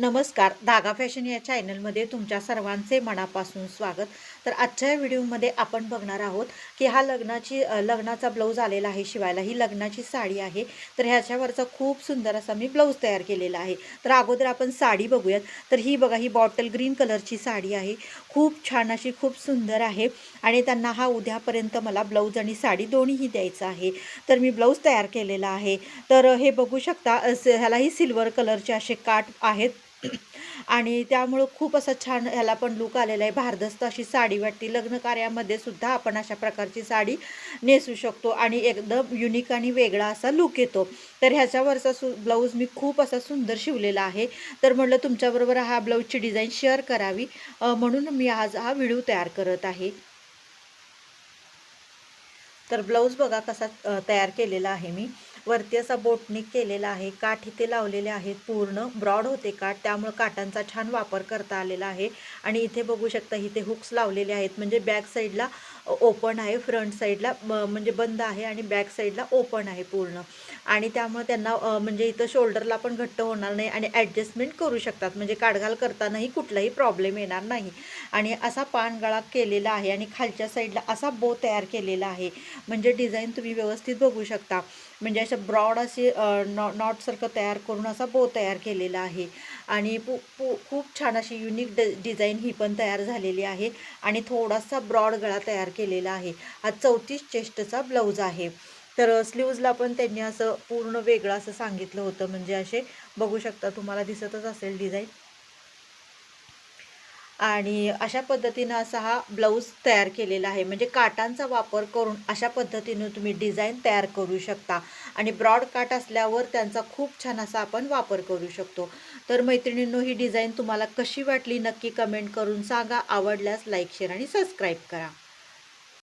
नमस्कार. धागा फॅशन या चॅनलमध्ये तुमच्या सर्वांचे मनापासून स्वागत. तर आजच्या व्हिडिओमध्ये आपण बघणार आहोत की हा लग्नाची लग्नाचा ब्लाऊज आलेला आहे शिवायला. ही लग्नाची साडी आहे. तर ह्याच्यावरचा खूप सुंदर असा मी ब्लाऊज तयार केलेला आहे. तर अगोदर आपण साडी बघूयात. तर ही बघा ही बॉटल ग्रीन कलरची साडी आहे. खूप छान अशी खूप सुंदर आहे. आणि त्यांना हा उद्यापर्यंत मला ब्लाऊज आणि साडी दोन्हीही द्यायचं आहे. तर मी ब्लाऊज तयार केलेला आहे. तर हे बघू शकता अस- ह्यालाही सिल्वर कलरचे असे काठ आहेत. आणि त्यामुळं खूप असा छान ह्याला पण लुक आलेला आहे. भारदस्त अशी साडी वाटते. लग्न कार्यामध्ये सुद्धा आपण अशा प्रकारची साडी नेसू शकतो आणि एकदम युनिक आणि वेगळा असा लुक येतो. तर ह्याच्यावरचा सु ब्लाऊज मी खूप असा सुंदर शिवलेला आहे. तर म्हटलं तुमच्याबरोबर हा ब्लाऊजची डिझाईन शेअर करावी. म्हणून मी आज हा व्हिडिओ तयार करत आहे. तर ब्लाऊज बघा कसा तयार केलेला आहे मी. वरती असा बोटनिक केलेला आहे. काठ इथे लावलेले आहेत. पूर्ण ब्रॉड होते काठ. त्यामुळे काठांचा छान वापर करता आलेला आहे. आणि इथे बघू शकता इथे हुक्स लावलेले आहेत. म्हणजे बॅक साईडला ओपन आहे. फ्रंट साईडला म्हणजे बंद आहे आणि बॅक साईडला ओपन आहे पूर्ण. आणि त्यामुळे त्यांना म्हणजे इथं शोल्डरला पण घट्ट होणार नाही आणि ॲडजस्टमेंट करू शकतात. म्हणजे काढघाल करतानाही कुठलाही प्रॉब्लेम येणार नाही. आणि असा पानगळा केलेला आहे आणि खालच्या साईडला असा बो तयार केलेला आहे. म्हणजे डिझाईन तुम्ही व्यवस्थित बघू शकता. म्हणजे अशा ब्रॉड असे नॉ नॉटसारखं तयार करून असा बो तयार केलेला आहे. आणि पू पू खूप छान अशी युनिक ड डिझाईन ही पण तयार झालेली आहे. आणि थोडासा ब्रॉड गळा तयार केलेला आहे. हा चौतीस चेस्टचा ब्लाऊज आहे. तर स्लीव्जला पण त्यांनी असं पूर्ण वेगळं असं सांगितलं होतं. म्हणजे असे बघू शकता तुम्हाला दिसतच असेल डिझाईन आणि अशा पद्धतीनं असा हा ब्लाऊज तयार केलेला आहे. म्हणजे काटांचा वापर करून अशा पद्धतीनं तुम्ही डिझाईन तयार करू शकता. आणि ब्रॉड काट असल्यावर त्यांचा खूप छान असा आपण वापर करू शकतो. तर मैत्रिणींनो ही डिझाईन तुम्हाला कशी वाटली नक्की कमेंट करून सांगा. आवडल्यास लाईक शेअर आणि सबस्क्राईब करा.